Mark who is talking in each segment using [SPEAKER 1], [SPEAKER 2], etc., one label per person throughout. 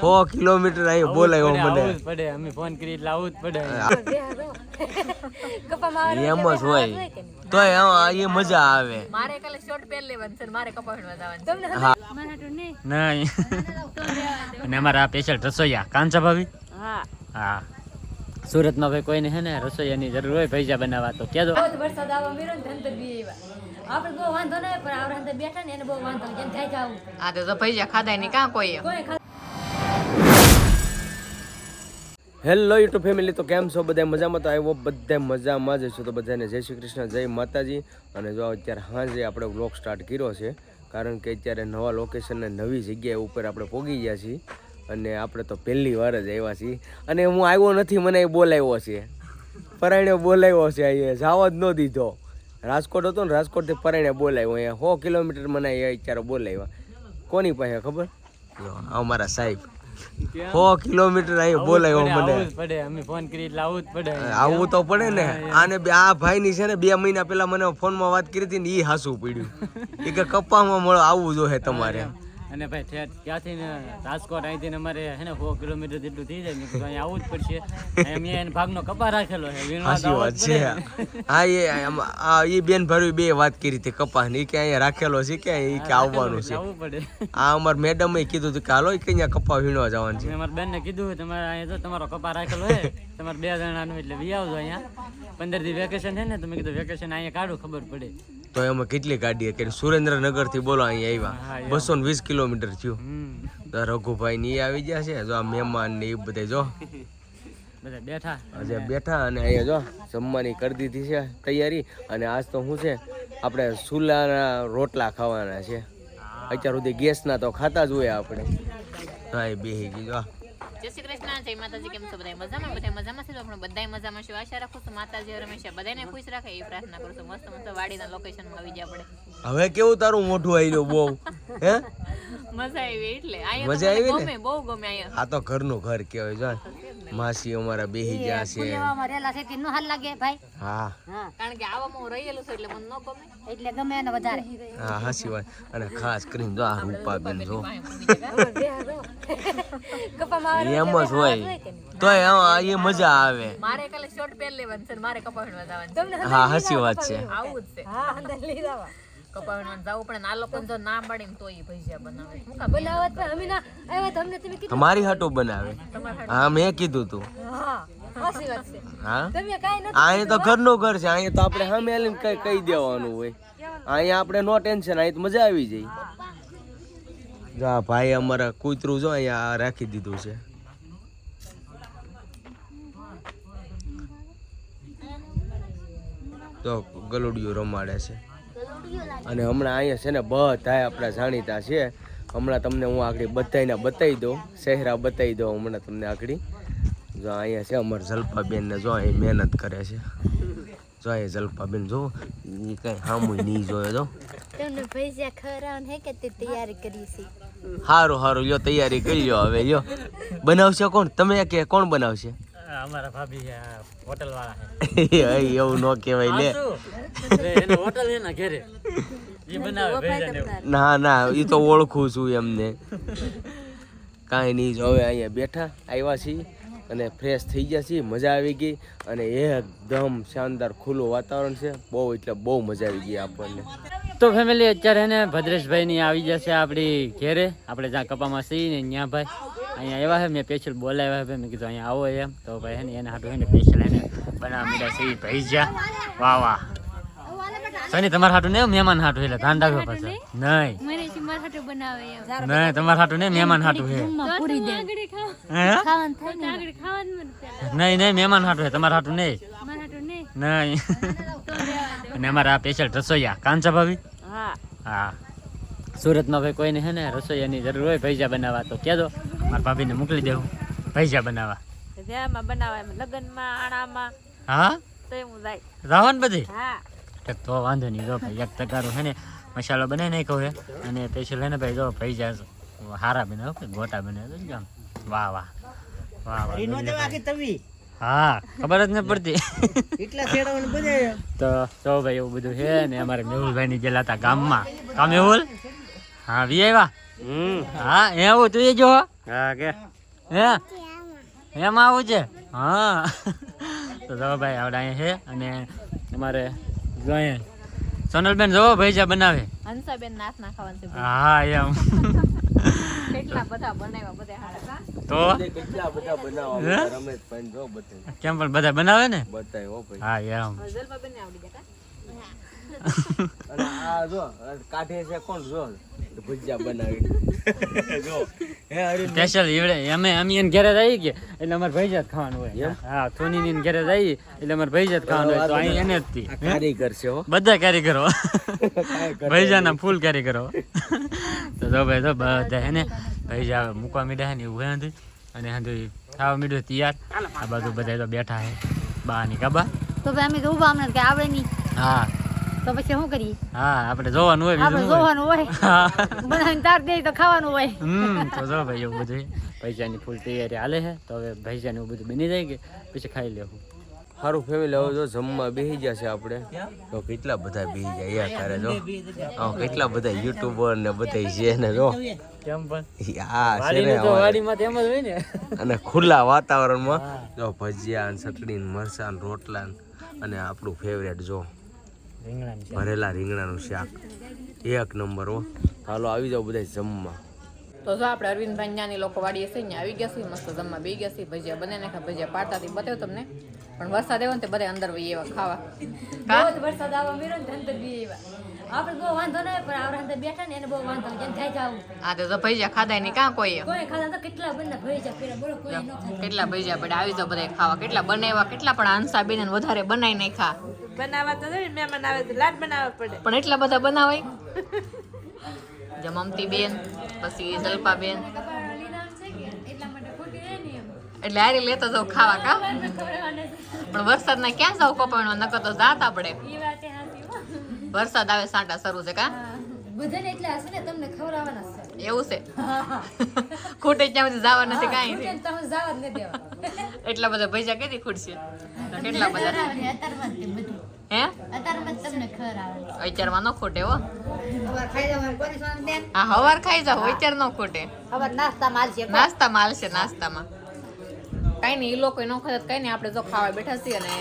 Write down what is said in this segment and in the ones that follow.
[SPEAKER 1] સો kilometre અહીં બોલાયો મને.
[SPEAKER 2] જ પડે અમે ફોન કરી એટલે આવું જ પડે.
[SPEAKER 1] એમ જ હોય. તોય આમાં એ મજા આવે.
[SPEAKER 3] મારે કાલે શોર્ટ પહેર લેવાનું છે મારે કપાસમાં જવાનું
[SPEAKER 2] નહીં. અને અમારા સ્પેશિયલ રસોઈયા. કાંચા ભાભી?
[SPEAKER 3] હા.
[SPEAKER 2] હા. સુરતમાં ભાઈ કોઈને હે ને રસોઈયાની જરૂર હોય પૈસા બનાવવા તો કહેજો.
[SPEAKER 3] વરસાદ આવવા મીરો ને ધનતર બી આપણે બહુ વાંધો નહીં પણ આપણે અંદર બેઠા ને એને બહુ વાંધો કેમ થાય જાવું
[SPEAKER 4] આ તો તો પૈસા ખાધા નહીં કાં કોઈ
[SPEAKER 3] કોઈ
[SPEAKER 1] હેલો યુટ્યુબ ફેમિલી, તો કેમ છો? બધા મજામાં? તો આવ્યો બધા મજામાં જ છો. તો બધાને જય શ્રી કૃષ્ણ, જય માતાજી. અને જો અત્યારે હાજે આપણે બ્લોગ સ્ટાર્ટ કર્યો છે, કારણ કે અત્યારે નવા લોકેશનને નવી જગ્યાએ ઉપર આપણે પોગી ગયા છીએ. અને આપણે તો પહેલી વાર જ આવ્યા છીએ. અને હું આવ્યો નથી, મને એ બોલાવ્યો છે. પરાયણે બોલાવ્યો છે અહીંયા, જવા જ ન દીધો. રાજકોટ હતો ને, રાજકોટથી પરાયણે બોલાવ્યો અહીંયા. સો કિલોમીટર મને અત્યારે બોલાવ્યા. કોની પાસે ખબર? અમારા સાહેબ. સો કિલોમીટર અહીં બોલાયો મને.
[SPEAKER 2] અમે ફોન કરી એટલે આવું જ પડે.
[SPEAKER 1] આવું તો પડે ને. આને બે આ ભાઈની છે ને બે મહિના પહેલા મને ફોનમાં વાત કરી હતી ને એ હાસું પડ્યું. એ કે કપ્પામાં મળો આવવું જોઈએ તમારે.
[SPEAKER 2] અને ભાઈ ઠેઠ ત્યાંથી ને રાજકોટ અહીંથી ને અમારે હે ને સો કિલોમીટર જેટલું થઈ જાય મેં અહીંયા આવવું જ પડશે. એમ એને ભાગનો કપા રાખેલો છે
[SPEAKER 1] વાત છે. હા એ આ એ બેન ભરવી બે વાત કરી હતી કપા ને એ કે અહીંયા રાખેલો છે કે એ કે આવવાનું છે
[SPEAKER 2] આવવું પડે.
[SPEAKER 1] આ અમાર મેડમે કીધું હતું કે હાલો કે અહીંયા કપા વીણવા જવાનું છે.
[SPEAKER 2] અમારા બેન બેનને કીધું તમારે અહીંયા જો તમારો કપા રાખેલો છે તમારે બે જણાનું એટલે વી આવજો અહીંયા. પંદર દી વેકેશન છે ને તમે કીધું વેકેશન અહીંયા કાઢું ખબર પડે.
[SPEAKER 1] તો એમાં કેટલી ગાડી કે સુરેન્દ્રનગરથી બોલો અહીંયા આવ્યા. બસો ને વીસ કિલોમીટર થયું. તો રઘુભાઈ ને એ આવી ગયા છે. જો આ મહેમાન ને એ બધા જો.
[SPEAKER 2] બેઠા.
[SPEAKER 1] આજે બેઠા અને અહીંયા જો જમવાની કરી દીધી છે તૈયારી. અને આજ તો શું છે? આપણે સુલાના રોટલા ખાવાના છે. અત્યાર સુધી ગેસના તો ખાતા જ હોય આપણે. હા એ બેહી ગઈ જો.
[SPEAKER 4] કૃષ્ણ જય માતાજી કેમ છો? બધા મજામાં? બધા મજામાં છે આપણે બધા મજામાં છે આશા રાખું છું માતાજી હંમેશા બધાને ખુશ રાખે એ પ્રાર્થના કરું છું. મસ્ત મસ્ત વાડીના લોકેશનમાં આવી જાય આપણે.
[SPEAKER 1] હવે કેવું તારું મોઢું ગયું બહુ? હે?
[SPEAKER 4] મજા આવી એટલે.
[SPEAKER 1] મજા આવી ને?
[SPEAKER 4] ગમે બહુ ગમે
[SPEAKER 1] આ તો ઘરનું ઘર કહેવાય જો. માસી અમારા બેહી ગયા છે.
[SPEAKER 3] ફુલેવામાં રહેલા છે તે નો હાલ લાગે ભાઈ.
[SPEAKER 1] હા.
[SPEAKER 3] હા.
[SPEAKER 4] કારણ કે આવામાં હું રહેલું છું એટલે મને ન ગમે.
[SPEAKER 3] એટલે ગમે એને વધારે.
[SPEAKER 1] હા હાસી વાત. અને ખાસ કરીને જો આ રૂપાબેન જો.
[SPEAKER 3] કપામાં
[SPEAKER 1] એમ જ હોય. તોય આમાં એ મજા આવે.
[SPEAKER 4] મારે કાલે શોર્ટ પહેર લેવાનું છે ને મારે કપાવીમાં જવાનું
[SPEAKER 1] હા હાસી વાત છે.
[SPEAKER 4] આવું જ છે.
[SPEAKER 3] હા અંદર લઈ જવા
[SPEAKER 4] કપાવીમાં જવું પડે આ લોકોને જો ના પાડીને તો એ ભજીયા બનાવે. શું કામ
[SPEAKER 3] બનાવત પણ અમે ના આવ્યા તમને તમે કીધું?
[SPEAKER 1] મારી હાટો બનાવે. હા મેં કીધું તું.
[SPEAKER 3] હા સાચી વાત છે.
[SPEAKER 1] હા?
[SPEAKER 3] તમે કાઈ નથી
[SPEAKER 1] અહીંયા તો ઘરનું ઘર છે અહીંયા તો આપણે સામે આવીને કઈ કહી દેવાનું હોય. અહીંયા આપણે નો ટેન્શન તો મજા આવી જાય. જો ભાઈ અમારા કૂતરું જો અહીંયા રાખી દીધું છે. તો ગલુડિયું રમાડે છે. અને હમણાં અહીંયા છે ને બધા આપણા જાણીતા છે. હમણાં તમને હું આગળ બધાને બતાવી દઉં. ચહેરા બતાવી દઉં હમણાં તમને આગળ. જો અહીંયા છે અમાર જલ્પાબેન ને જો અહીં મહેનત કરે છે. જો અહીં જલ્પાબેન જો એ કઈ હામુય નહીં જોયો તો
[SPEAKER 3] તમને પૈસા ખવડાવવાનું હે કે તે તૈયારી કરી છે?
[SPEAKER 1] સારું સારું લ્યો તૈયારી કરી લ્યો હવે લ્યો. બનાવશે કોણ? તમે કે કોણ બનાવશે?
[SPEAKER 2] અમારા ભાભી હોટલ વાળા
[SPEAKER 1] એ એવું ન કહેવાય લે.
[SPEAKER 2] એને હોટલ છે ને ઘરે.
[SPEAKER 1] ના ના એ તો ઓળખું છું એમને. કાંઈ નહીં જો હવે અહીંયા બેઠા આવ્યા છીએ અને ફ્રેશ થઈ ગયા છીએ મજા આવી ગઈ અને એકદમ શાનદાર ખુલ્લું વાતાવરણ છે. બહુ એટલે બહુ મજા આવી ગઈ આપણને.
[SPEAKER 2] તો ફેમિલી અત્યારે હે ને ભદ્રેશભાઈ ની આવી જશે આપણી ઘેરે. આપણે જ્યાં કપામાં છીએ ને ત્યાં ભાઈ. અહીંયા આવ્યા છે મેં સ્પેશિયલ બોલાવ્યા છે મેં કીધું અહીંયા આવો એમ. તો ભાઈ હે ને એના હાટું હે ને સ્પેશિયલ એને બનાવવા મીડા સી ભાઈ જા વાહ વાહ. સની તમારા હાટું ને મહેમાન હાટું એટલે ધ્યાન રાખો પાછા. નહીં?
[SPEAKER 5] મને સિમર હાટુ બનાવે એમ.
[SPEAKER 2] નહીં તમારા હાટું ને મહેમાન હાટું છે. નહીં નહીં મહેમાન હાટું છે તમારા હાટું નહીં.
[SPEAKER 5] નહીં.
[SPEAKER 2] નહીં. અને અમારા સ્પેશિયલ રસોઈયા કાંચા ભાભી?
[SPEAKER 3] હા.
[SPEAKER 2] હા. સુરતમાં ભાઈ કોઈને હે ને રસોઈયાની જરૂર હોય ભૈજા બનાવવા તો કહેજો. મારા ભાભીને મોકલી દેવું. ભૈજા બનાવવા.
[SPEAKER 3] જેમાં બનાવે લગ્નમાં આણામાં.
[SPEAKER 2] હા?
[SPEAKER 3] તો હું જાય.
[SPEAKER 2] રાવણ બધી?
[SPEAKER 3] હા.
[SPEAKER 2] તો વાંધો નહીં જો ભાઈ એક તગારો છે ને મસાલો બનાવી નાખ્યો છે અને સ્પેશિયલ છે ને ભાઈ જો ભૈજા હારા બનાવો કે ગોટા બનાવ્યો તો વાહ વાહ. વાહ વાહ હા ખબર જ નથી પડતી. તો તો ભાઈ એવું બધું છે ને અમારે મેહુલભાઈ ની જેલા હતા ગામમાં. કા મેહુલ? હા વી આવ્યા હા એવું તું જો. હા કે. હે? એમ આવું છે? હા. તો જો ભાઈ આવડે અહીંયા છે અને અમારે જોઈએ સોનલબેન જો ભૈજા બનાવે.
[SPEAKER 4] હંસાબેન નાથ ના ખાવાનું
[SPEAKER 2] હા એમ.
[SPEAKER 4] કેટલા બધા બનાવ્યા બધા હારા.
[SPEAKER 2] તો?
[SPEAKER 1] કેટલા બધા બનાવવા
[SPEAKER 2] હે?
[SPEAKER 1] જો બધા.
[SPEAKER 2] કેમ પણ બધા બનાવે ને?
[SPEAKER 1] બતાય હો ભાઈ.
[SPEAKER 2] હા એમ.
[SPEAKER 4] આવડી
[SPEAKER 1] અને આ જો કાઢે છે કોણ જો? ભજીયા બનાવી. જો હે
[SPEAKER 2] સ્પેશિયલ ઈવડે અમે અમે એને ઘરે જઈએ કે એટલે અમારે ભૈજા જ ખાવાનું હોય. હા સોની ની ઘરે જઈએ એટલે અમારે ભૈજા જ ખાવાનું હોય. તો અહીં એને જ થી
[SPEAKER 1] કારીગર છે હો.
[SPEAKER 2] બધા કારીગરો.
[SPEAKER 1] કાંઈ કરે
[SPEAKER 2] ફૂલ કારીગરો. તો જો ભાઈ તો બધા હે ને ભૈજા હવે મૂકવા મીડા હે ને એવું હે નથી અને હાંધું ખાવા મીડ્યું તૈયાર. આ બાજુ બધા તો બેઠા હે. બા ની કાબા.
[SPEAKER 3] તો ભાઈ અમે તો ઊભા અમને કે આવડે નહીં.
[SPEAKER 2] હા
[SPEAKER 3] તો પછી શું કરીએ?
[SPEAKER 2] હા આપણે જોવાનું હોય
[SPEAKER 3] આપણે જોવાનું હોય? બનાવીને તાર દે તો ખાવાનું હોય.
[SPEAKER 2] હમ તો જો ભાઈ એવું બધું. પૈસાની ફૂલ તૈયારી હાલે છે. તો હવે ભાઈજાની એવું બધું બની જાય કે પછી ખાઈ લેવું
[SPEAKER 1] સારું ફેમિલી હવે જો જમવા બેસી જશે આપણે. તો કેટલા બધા બેસી જાય યા કરે જો. હા કેટલા બધા યુટ્યુબર ને બધા છે ને જો.
[SPEAKER 2] કેમ પણ?
[SPEAKER 1] હા છે ને
[SPEAKER 2] વાડીનું તો
[SPEAKER 1] હવે.
[SPEAKER 2] વાડીમાં તો જ હોય ને.
[SPEAKER 1] અને ખુલ્લા વાતાવરણમાં જો ભજીયા ને ચટણી ને મરચાં ને રોટલા અને આપણું ફેવરેટ જો. ભરેલા રીંગણાનું શાક. એક નંબર હો. હાલો આવી જાવ બધા જમવા.
[SPEAKER 4] તો જો આપણે અરવિંદભાઈ લોકો વાડીએ છે ત્યાં આવી ગયા છે મસ્ત જમવા બે ગયા છે. ભજીયા બને નાખ્યા ભજીયા પાડતા હતી બતાવ્યું તમને. પણ વરસાદ આવ્યો ને તે બધા અંદર વહી એવા ખાવા.
[SPEAKER 3] વરસાદ આવવા મેરો ને બી આવ્યા. આપણે બહુ વાંધો નહીં પણ આવડે અંદર બેઠા ને એને બહુ વાંધો જેમ જાય જાવું
[SPEAKER 4] આ તો તો ભજીયા ખાધા નહીં કાં કોઈ
[SPEAKER 3] કોઈ ખાધા તો કેટલા બંને? ભરી પેલા બોલો કોઈ ન
[SPEAKER 4] કેટલા ભજીયા પડે આવી તો બધા ખાવા. કેટલા બનાવ્યા? કેટલા પણ આંસા બેન વધારે બનાવી નાખ્યા.
[SPEAKER 6] બનાવવા તો નહીં મહેમાન આવે તો લાડ બનાવવા પડે.
[SPEAKER 4] પણ એટલા બધા બનાવાય? જે મમતી બેન પછી જલપા બેન.
[SPEAKER 3] એટલા માટે ખોટી રહે ને એમ
[SPEAKER 4] એટલે આરી લેતા જાવ ખાવા કા? પણ વરસાદના ક્યાં જાવ કપાણમાં નકર તો જાતા પડે.
[SPEAKER 3] એ વાતે.
[SPEAKER 4] વરસાદ આવે સાંટા શરૂ છે કા?
[SPEAKER 3] બધાને એટલે હશે ને તમને ખવડાવવાના છે.
[SPEAKER 4] એવું છે? ખૂટે ત્યાં સુધી જવા નથી કાંઈ
[SPEAKER 3] તમે જવા જ નથી દેવા
[SPEAKER 4] એટલા બધા ભૈજા કેથી ખૂટશે? કેટલા બધા?
[SPEAKER 3] અત્યારમાં
[SPEAKER 4] હે? ન ખોટે હો. હવાર ખાઈ જાવ અત્યારે ન ખૂટે.
[SPEAKER 3] નાસ્તા માલ છે
[SPEAKER 4] નાસ્તામાં કઈ નહીં એ લોકો ન ખાતા કઈ કાંઈ નહીં આપણે જો ખાવા બેઠા છીએ અને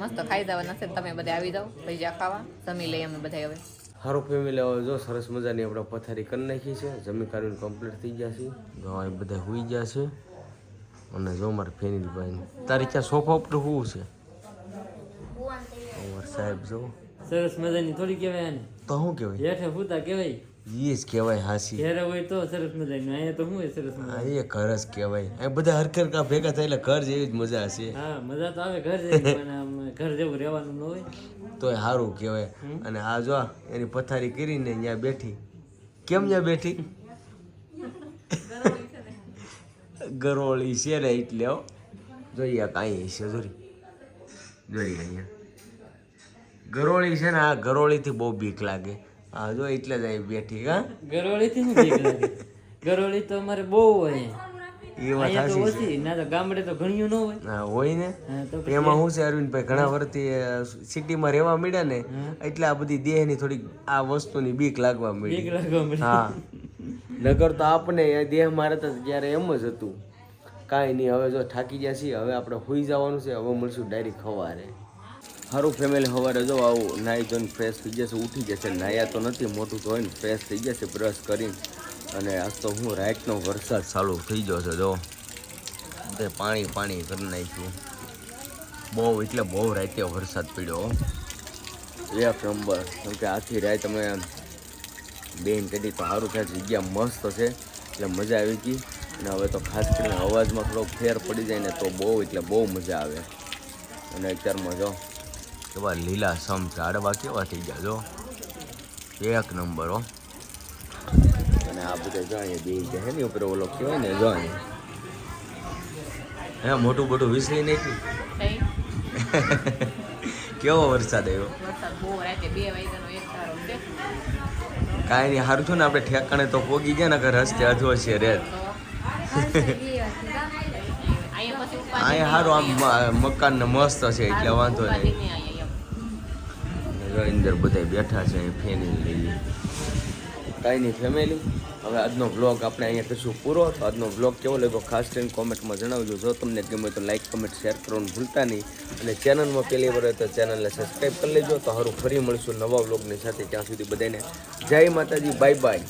[SPEAKER 4] મસ્ત ખાઈ જવાના છે તમે બધા આવી જાઓ ભજીયા ખાવા જમી લઈએ અમે બધા હવે.
[SPEAKER 1] સારું ફેમિલી હવે જો સરસ મજાની આપણે પથારી કરી નાખી છે જમી કાઢીને કમ્પ્લીટ થઈ ગયા છે જો એ બધા હોઈ ગયા છે. અને જો મારે ફેનિલ ભાઈ તારી ક્યાં સોફા ઉપર શું છે? સાહેબ જો.
[SPEAKER 2] સરસ મજાની થોડી કહેવાય
[SPEAKER 1] તો શું કહેવાય?
[SPEAKER 2] હેઠે પૂતા કહેવાય.
[SPEAKER 1] એ જ કહેવાય હાસી.
[SPEAKER 2] ઘેર હોય તો સરસ મજાની અહીંયા તો હું સરસ
[SPEAKER 1] આ
[SPEAKER 2] મજાની
[SPEAKER 1] એ ઘર જ કહેવાય. આ બધા હરખર કા ભેગા થાય એટલે ઘર જેવી જ મજા હશે.
[SPEAKER 2] હા મજા તો આવે ઘર જેવી પણ ઘર જેવું રહેવાનું ન હોય.
[SPEAKER 1] તોય સારું કહેવાય. અને આ જો એની પથારી કરીને અહીંયા બેઠી. કેમ ત્યાં બેઠી? ગરોળી છે ને એટલે જોઈએ કાંઈ છે જોરી. જોઈએ અહીંયા. ગરોળી છે ને આ ગરોળીથી બહુ બીક લાગે. હા જો એટલે જ આવી બેઠી હા.
[SPEAKER 2] ગરોળી થી શું ગરોળી તો અમારે બહુ હોય.
[SPEAKER 1] એ વાત સાચી છે.
[SPEAKER 2] ના તો ગામડે તો ઘણિયું ન હોય.
[SPEAKER 1] હા હોય ને. એમાં શું છે અરવિંદભાઈ ઘણા વર્ષથી સિટીમાં રહેવા મળ્યા ને એટલે આ બધી દેહની થોડી આ વસ્તુની બીક લાગવા
[SPEAKER 2] બીક
[SPEAKER 1] મળી
[SPEAKER 2] લાગવા મળે
[SPEAKER 1] હા. નગર તો આપણે દેહ મારે તો ત્યારે એમ જ હતું. કાંઈ નહીં હવે જો થાકી ગયા છીએ હવે આપણે હોઈ જવાનું છે હવે મળશું ડાયરેક્ટ ખવારે સારું ફેમિલી સવારે જો આવું નાહી ધોઈને ફ્રેશ થઈ જશે, ઉઠી જશે. નાહ્યા તો નથી મોટું ધોઈને ફ્રેશ થઈ જશે બ્રશ કરીને. અને આજ તો હું રાતનો વરસાદ ચાલુ થઈ ગયો છે, જો. તે પાણી પાણી કરી નાખ્યું. બહુ, એટલે બહુ રાતે વરસાદ પડ્યો. એક નંબર. કેમ કે આખી રાત અમે બેન કરી તો સારું થાય, જગ્યા મસ્ત છે, એટલે મજા આવી ગઈ. અને હવે તો ખાસ કરીને અવાજમાં થોડોક ફેર પડી જાય ને તો બહુ, એટલે બહુ મજા આવે. અને અત્યારમાં જો કેવા લીલા સમ ઝાડવા કેવા થઈ ગયા જો. એક નંબર હો. અને આ બધા જો અહીંયા બે જાય ને ઉપર ઓલો કહેવાય ને જોઈએ હે મોટું મોટું વિસરી નાખ્યું? કેવો વરસાદ આવ્યો? કાંઈ નહીં સારું છે ને આપણે ઠેકાણે તો પોગી ગયા ને કે રસ્તે અધો છે રેત
[SPEAKER 4] અહીંયા
[SPEAKER 1] સારું આમ મકાન ને મસ્ત છે એટલે વાંધો નહીં. અંદર બધા બેઠા છે, અહીં ફેની લઈ કાંઈ નહીં ફેમિલી હવે આજનો બ્લોગ આપણે અહીંયા કશું પૂરો. તો આજનો બ્લોગ કેવો લાગ્યો ખાસ કરીને કોમેન્ટમાં જણાવજો. જો તમને ગમે તો લાઈક કમેન્ટ શેર કરવાનું ભૂલતા નહીં. અને ચેનલમાં પહેલી વાર તો ચેનલને સબસ્ક્રાઈબ કરી લેજો. તો સારું ફરી મળીશું નવા બ્લોગની સાથે. ત્યાં સુધી બધાને જય માતાજી બાય બાય